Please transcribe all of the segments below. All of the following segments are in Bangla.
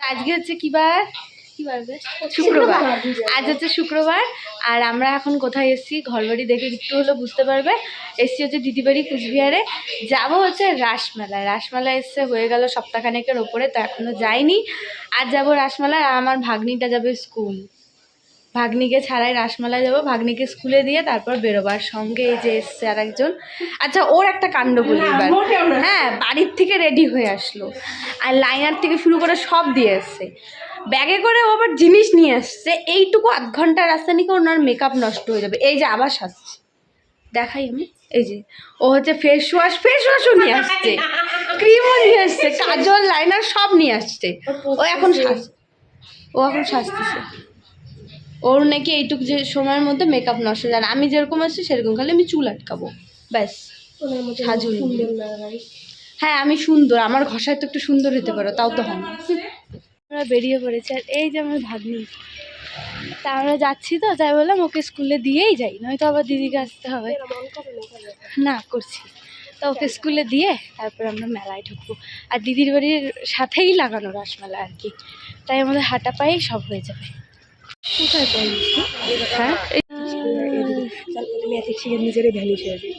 আজকে হচ্ছে কি বার? কি বার? শুক্রবার। আজ হচ্ছে শুক্রবার আর আমরা এখন কোথায় এসেছি ঘরবাড়ি দেখে একটু হলো বুঝতে পারবে। এসছি হচ্ছে দিদিবাড়ি কুচবিহারে। যাব হচ্ছে রাসমেলায়। রাসমেলা এসছে হয়ে গেল সপ্তাহখানেকের ওপরে তো এখনও যাইনি। আর যাব রাসমেলায় আর আমার ভাগ্নিটা যাবে স্কুল। ভাগ্নিকে ছাড়াই রাসমেলায় যাব। ভাগ্নিকে স্কুলে দিয়ে তারপর বেরোবার। সঙ্গে এই যে এসছে আর একজন আচ্ছা ওর একটা কাণ্ড বলি এবার। হ্যাঁ বাড়ির থেকে রেডি হয়ে আসলো। আর লাইনার থেকে শুরু করে সব দিয়ে এসছে। ব্যাগে করে ও আবার জিনিস নিয়ে আসছে। এইটুকু আধ ঘণ্টা রাস্তা নিয়ে ওনার মেকআপ নষ্ট হয়ে যাবে। এই যে আবার সাজছে। দেখাই আমি। এই যে ও হচ্ছে ফেস ওয়াশ ফেস ওয়াশও নিয়ে আসছে। ক্রিমও নিয়ে আসছে কাজল লাইনার সব নিয়ে আসছে। ও এখন সাজ ও এখন সাজতেছে। ওর নাকি এইটুকু যে সময়ের মধ্যে মেকআপ নষ্ট হয়ে যায়। আর আমি যেরকম আছি সেরকম খালি আমি চুল আটকাবো। ব্যাস। হ্যাঁ আমি সুন্দর। আমার ঘষায় তো একটু সুন্দর হতে পারো তাও তো হয় আমরা বেরিয়ে পড়েছি। আর এই যে আমার ভাগ্নি তা আমরা যাচ্ছি তো তাই বললাম ওকে স্কুলে দিয়েই যাই নয়তো আবার দিদিকে আসতে হবে। না করছি। তো ওকে স্কুলে দিয়ে তারপর আমরা মেলায় ঢুকবো। আর দিদির বাড়ির সাথেই লাগানো রাসমেলা আর কি। তাই আমাদের হাঁটা পায়েই সব হয়ে যাবে। কোথায় হ্যাঁ? ম্যাজিক শিখে নিজেরই ভ্যানিশ হয়ে যায়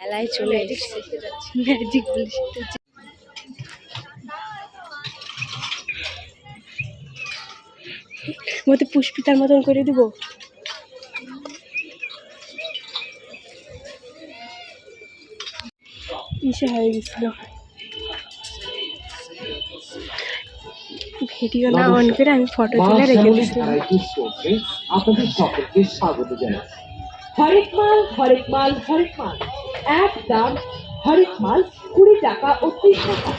মেলায় চলে এসেছি। ম্যাজিক বলে শিখতে পুষ্পিতার মতন করে দিব? ইসে হয়ে গেছিল। ভিডিও না অন করে আমি ফটো তুলে রেখে দিয়েছিলাম আপনাদের সকলকে স্বাগত জানাই হরেক মাল হরেক মাল হরেক মাল। এক দাম হরেক মাল কুড়ি টাকা ও ত্রিশ টাকা।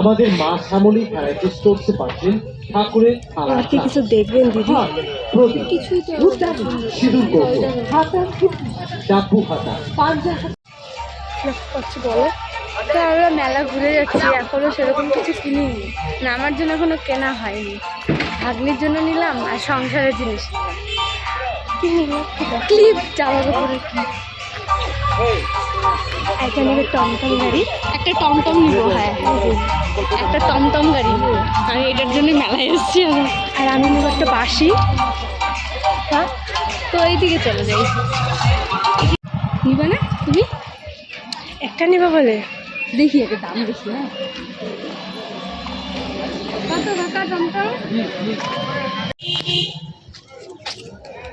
আমাদের মা শ্যামলী ভ্যারাইটি স্টোরসে পাচ্ছেন ঠাকুরের থালা কি কিছু দেখবেন দিদি? হাত, প্রদীপ রূপদানি সিঁদুর কৌটো হাতা টুপি ডাব্বু হাতা। পাঞ্জা করছি বলো। তো আমরা মেলা ঘুরে যাচ্ছি, এখনও সেরকম কিছু কিনিনি। না আমার জন্য এখনও কেনা হয়নি। ভাগ্নির জন্য নিলাম আর সংসারের জিনিস ক্লিপ জামা ক্লিপ। একটা নেবে টমটম গাড়ি। একটা টমটম নিব হ্যাঁ একটা টমটম গাড়ি। আমি এটার জন্য মেলায় এসেছি আর আমি নেব একটা বাসি হ্যাঁ তো এইদিকে চলে যাই। নিবে না তুমি? একটা নেব বলে। দেখি দাম দেখি হ্যাঁ। কত টাকা টমটম?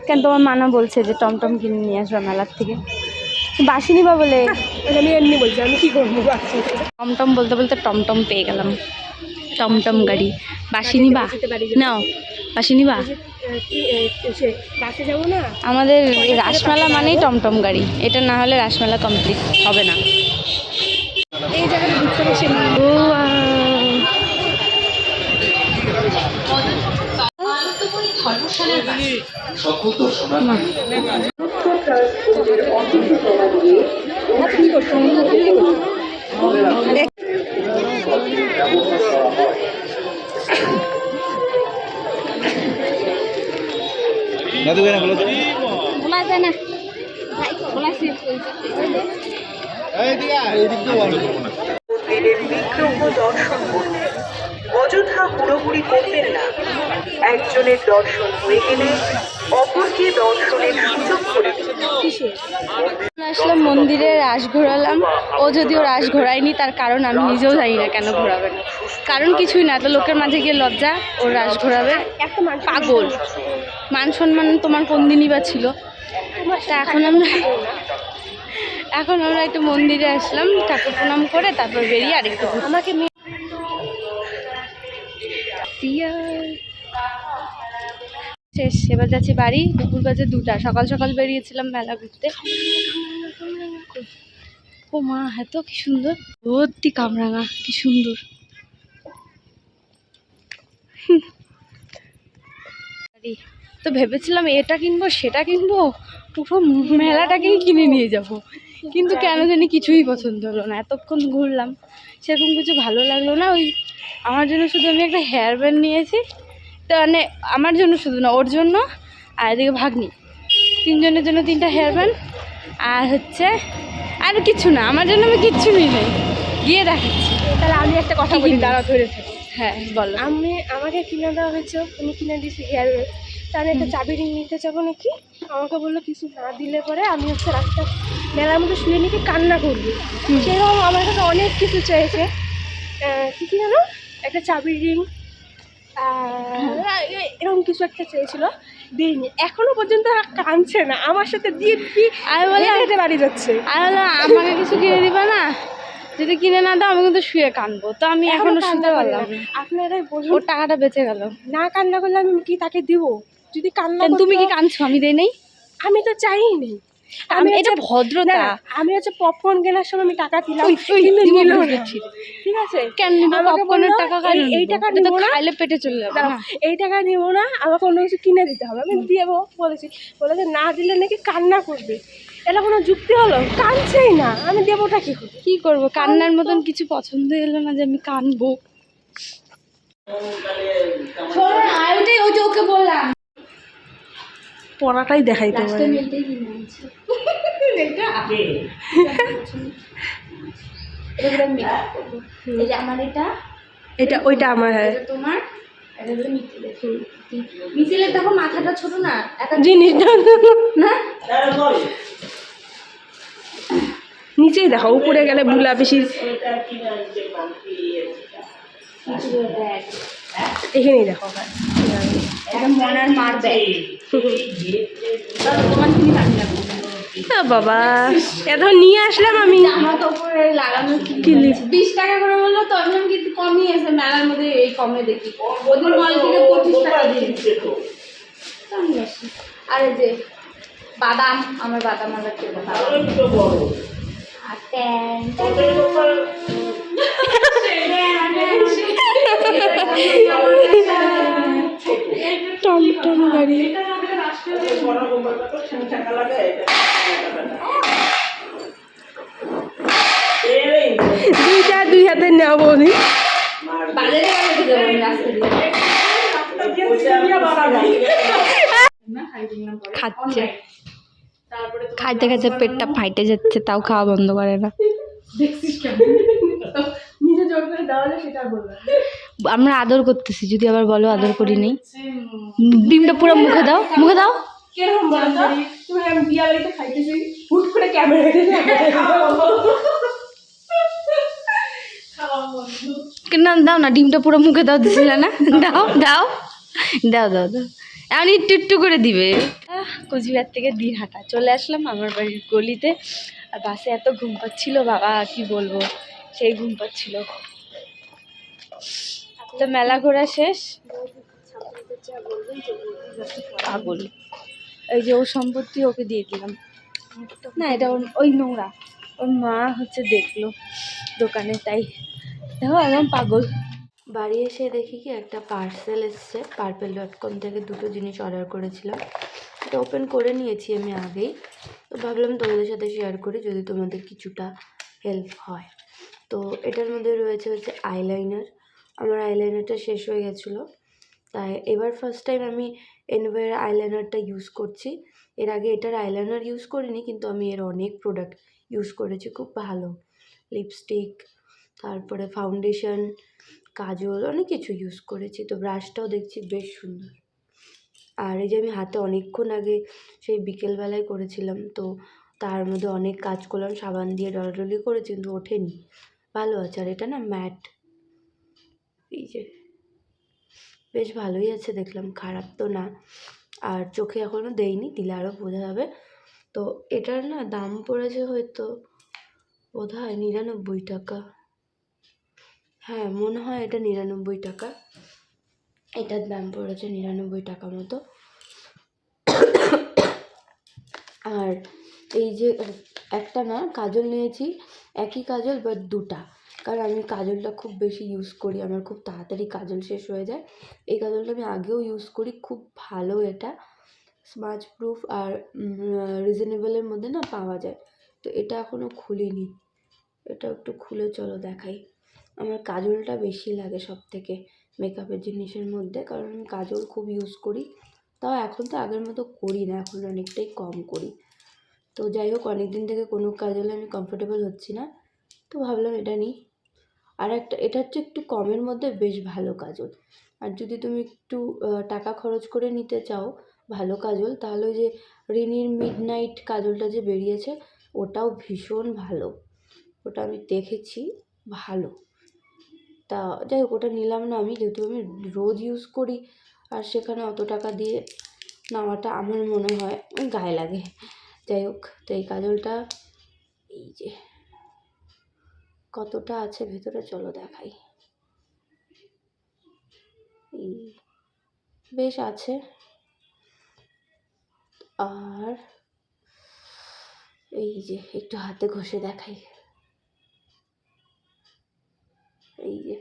কেন তোমার মানা বলছে যে টমটম কিনে নিয়ে আসবে মেলার থেকে? বাসি নিবা বলে? আমি এমনি বলছি আমি কি করব টমটম বলতে বলতে টমটম পেয়ে গেলাম। টমটম গাড়ি। বাসি নিবা? যেতে নাও বাসি নিবা? না? আমাদের রাসমেলা মানেই টমটম গাড়ি। এটা না হলে রাসমেলা কমপ্লিট হবে না। এই জায়গাটা ঘুরতে বসে দর্শনার্থী বলা যায় না। বলাছি অযথা হুড়োহুড়ি করতেন না। একজনের দর্শন হয়ে গেলে অপরকে দর্শনের সুযোগ করে আসলাম মন্দিরে রাস ঘোরালাম। ও যদিও রাস ঘোরায়নি, তার কারণ আমি নিজেও জানি না কেন ঘোরাবে না। কারণ কিছুই না তো লোকের মাঝে গিয়ে লজ্জা, ও রাস ঘোরাবে। পাগল। মান সম্মান তোমার কোন দিনই বা ছিল? তা এখন আমরা এখন আমরা একটু মন্দিরে আসলাম ঠাকুর প্রণাম করে তারপর বেরিয়ে আরেকটু। আমাকে শেষ এবার যাচ্ছি বাড়ি দুপুর বাজে দুটা। সকাল সকাল বেরিয়েছিলাম মেলা ঘুরতে। ও মা এত কি সুন্দর। ভর্তি কামরাঙা কি সুন্দর। তো ভেবেছিলাম এটা কিনবো সেটা কিনবো পুরো মেলাটাকেই কিনে নিয়ে যাব। কিন্তু কেন জানি কিছুই পছন্দ হলো না। এতক্ষণ ঘুরলাম সেরকম কিছু ভালো লাগল না। ওই আমার জন্য শুধু আমি একটা হেয়ার ব্যান্ড নিয়েছি। তো মানে আমার জন্য শুধু না ওর জন্য আর এদিকে ভাগ্নি। তিনজনের জন্য তিনটা হেয়ার ব্যান্ড আর হচ্ছে আর কিছু না আমার জন্য আমি কিচ্ছু নিই নাই। গিয়ে দেখাচ্ছি। তাহলে আমি একটা কথা বলি দাঁড়া ধরে হ্যাঁ বলো। আমি আমাকে কিনে দেওয়া হয়েছে উনি কিনে দিয়েছি হেয়ার ব্যান্ড তাহলে একটা চাবি রিং নিতে যাব নাকি? আমাকে বলল কিছু না দিলে পরে আমি হচ্ছে রাস্তা মেলার মধ্যে শুয়ে নাকি কান্না করবি। সেরকম আমার কাছে অনেক কিছু চেয়েছে আহ, কি কি জানো? একটা চাবি রিং এরকম কিছু একটা চেয়েছিল। দিইনি। এখনও পর্যন্ত কাঁদছে না। আমার সাথে দিয়ে আমি বললাম- হেঁটে বাড়ি যাচ্ছে। আর আমাকে কিছু কিনে দিবা না? যদি কিনে না দাও আমি কিন্তু শুয়ে কানবো তো আমি এখনও শুনতে পারলাম আপনারাই বলুন। ওর টাকাটা বেঁচে গেল। না কান্না করলে আমি কি তাকে দিব? যদি কান্না তুমি কি কাঁদছো? আমি দেই নাই? আমি তো চাইনি আমি এটা ভদ্রতা। আমি হচ্ছে পপকর্ন কেনার সময় আমি টাকা দিলাম। ঠিক আছে? কেন পপকর্নের টাকা কেন এই- টাকা না। খাইলে পেটে চলে যাবে। এই টাকা নিবো না আমাকে অন্য কিছু কিনে দিতে হবে। আমি দেবো বলেছি। বলেছে না দিলে নাকি কান্না করবে। এটা কোনো যুক্তি হলো? কাঁদছেই না। আমি দেবোটা কি করব কি করব? কান্নার মতন কিছু পছন্দ এলো না যে আমি কানবো ওই যে ওকে বললাম। পড়াটাই দেখাইতে পারে। এটা এটা পুরো মেকআপ করব এই যে আমার এটা এটা ওইটা আমার হ্যাঁ। তোমার দেখো। মাথাটা ছোট না জিনিসটা। না? নিচেই দেখো উপরে গেলে ভুলা বেশি এখানেই দেখো। হ্যাঁ এটা মনার মার ব্যাগ। বাবা এত নিয়ে আসলাম আমি। লাগানো ক্লিপ বিশ টাকা করে বলল তো আমি কিন্তু কমই আছে মেলার মধ্যে এই কমে দেখি। ওদের মল থেকে পঁচিশ টাকা দিয়েছে আর যে বাদাম আমার বাদাম আলাদা করে আর ট্যান টমটম গাড়ি। দুইটা দুই হাতে নেওয়া বৌদি খাচ্ছে। খাইতে খাইতে পেটটা ফাইটে যাচ্ছে, তাও খাওয়া বন্ধ করে না। নিজে জোর করে যায় সেটা বললাম আমরা আদর করতেছি যদি আবার বলো আদর করি নেই। ডিমটা পুরো মুখে দাও মুখে দাও। কীরকম তুমি আমি বিয়া বাড়িতে খাইতেছি হুট করে ক্যামেরা না দাও না ডিমটা পুরো মুখে দাও দিছিল না? দাও দাও। দাও দাও দাও। এমন একটু একটু করে দিবে। কোচবিহার থেকে দিনহাটা। চলে আসলাম আমার বাড়ির গলিতে। আর বাসে এত ঘুম পাচ্ছিল বাবা কি বলব? সেই ঘুম পাচ্ছিল। তো মেলা ঘোরা শেষ? পাগল। এই যে ও সম্পত্তি ওকে দিয়ে দিলাম। না এটা ওর- ওই নোংরা। ওর মা হচ্ছে দেখল দোকানে তাই। দেখো একদম পাগল। বাড়ি এসে দেখি কি একটা পার্সেল এসছে পার্পেল ডট কম থেকে দুটো জিনিস অর্ডার করেছিলাম। এটা ওপেন করে নিয়েছি আমি আগেই। তো ভাবলাম তোমাদের সাথে শেয়ার করি যদি তোমাদের কিছুটা হেল্প হয়। তো এটার মধ্যে রয়েছে হচ্ছে আইলাইনার আমার আইলাইনারটা শেষ হয়ে গেছিল। তাই এবার ফার্স্ট টাইম আমি এনভের আইলাইনারটা ইউজ করছি। এর আগে এটার আইলাইনার ইউজ করিনি, কিন্তু আমি এর অনেক প্রোডাক্ট ইউজ করেছি। খুব ভালো। লিপস্টিক তারপরে ফাউন্ডেশন কাজল, অনেক কিছু ইউজ করেছি। তো ব্রাশটাও দেখছি বেশ সুন্দর। আর এই যে আমি হাতে অনেকক্ষণ আগে সেই বিকেলবেলায় করেছিলাম, তো তার মধ্যে অনেক কাজ করলাম, সাবান দিয়ে ডলাডলি করেছি, কিন্তু ওঠেনি। ভালো আছে, আর এটা না ম্যাট। এই যে, বেশ ভালোই আছে দেখলাম, খারাপ তো না। আর চোখে এখনও দেইনি, দিলে আরও বোঝা যাবে। তো এটার না দাম পড়েছে হয়তো বোধ হয় নিরানব্বই টাকা। হ্যাঁ মনে হয় এটা নিরানব্বই টাকা। এটার দাম পড়েছে নিরানব্বই টাকা মতো। আর এই যে একটা না, কাজল নিয়েছি, একই কাজল বাট দুটা। কারণ আমি কাজলটা খুব বেশি ইউজ করি, আমার খুব তাড়াতাড়ি কাজল শেষ হয়ে যায়। এই কাজলটা আমি আগেও ইউজ করি, খুব ভালো এটা। স্মাচ প্রুফ আর রিজনেবলের মধ্যে না পাওয়া যায়। তো এটা এখনও খুলিনি। এটা একটু খুলে চলো দেখাই। আমার কাজলটা বেশি লাগে সব থেকে মেকআপের জিনিসের মধ্যে, কারণ আমি কাজল খুব ইউজ করি। তাও এখন তো আগের মতো করি না, এখন অনেকটাই কম করি। তো যাই হোক অনেক দিন থেকে কোনো কাজলে আমি কমফোর্টেবল হচ্ছি না। তো ভাবলাম এটা নিই। আর একটা, এটা হচ্ছে একটু কমের মধ্যে বেশ ভালো কাজল। আর যদি তুমি একটু টাকা খরচ করে নিতে চাও ভালো কাজল, তাহলে ওই যে রিনির মিড নাইট কাজলটা যে বেরিয়েছে, ওটাও ভীষণ ভালো। ওটা আমি দেখেছি, ভালো। তা যাই হোক, ওটা নিলাম না আমি। যেহেতু আমি রোজ ইউজ করি, আর সেখানে অত টাকা দিয়ে নেওয়াটা আমার মনে হয় গায়ে লাগে। যাই হোক, তো এই কাজলটা, এই যে, কতটা আছে ভেতরে চলো দেখাই। এই, বেশ আছে। আর এই যে, একটু হাতে ঘষে দেখাই। এই যে,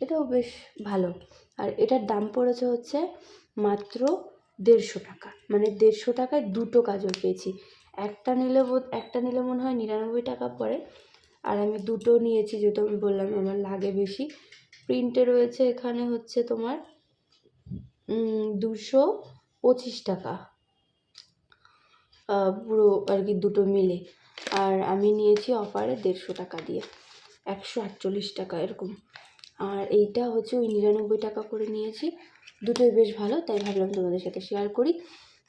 এটাও বেশ ভালো। আর এটার দাম পড়েছে হচ্ছে মাত্র দেড়শো টাকা। মানে দেড়শো টাকায় দুটো কাজল পেয়েছি। একটা নিলে বোধ, একটা নিলে মনে হয় নিরানব্বই টাকা পড়ে। আর আমি দুটো নিয়েছি যেহেতু আমি বললাম আমার লাগে বেশি। প্রিন্টে রয়েছে এখানে হচ্ছে তোমার দুশো পঁচিশ টাকা। পুরো আর কি দুটো মিলে। আর আমি নিয়েছি অফারে দেড়শো টাকা দিয়ে। একশো আটচল্লিশ টাকা এরকম। আর এইটা হচ্ছে ওই নিরানব্বই টাকা করে নিয়েছি। দুটোই বেশ ভালো, তাই ভাবলাম তোমাদের সাথে শেয়ার করি।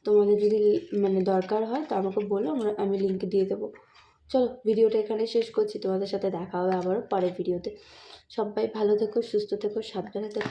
তোমাদের যদি মানে দরকার হয় তো আমাকে বলো, আমরা, আমি লিঙ্ক দিয়ে দেবো। চলো, ভিডিওটা এখানে শেষ করছি। তোমাদের সাথে দেখা হবে আবারও পরের ভিডিওতে সবাই ভালো থেকো, সুস্থ থেকো, সাবধানে থেকো।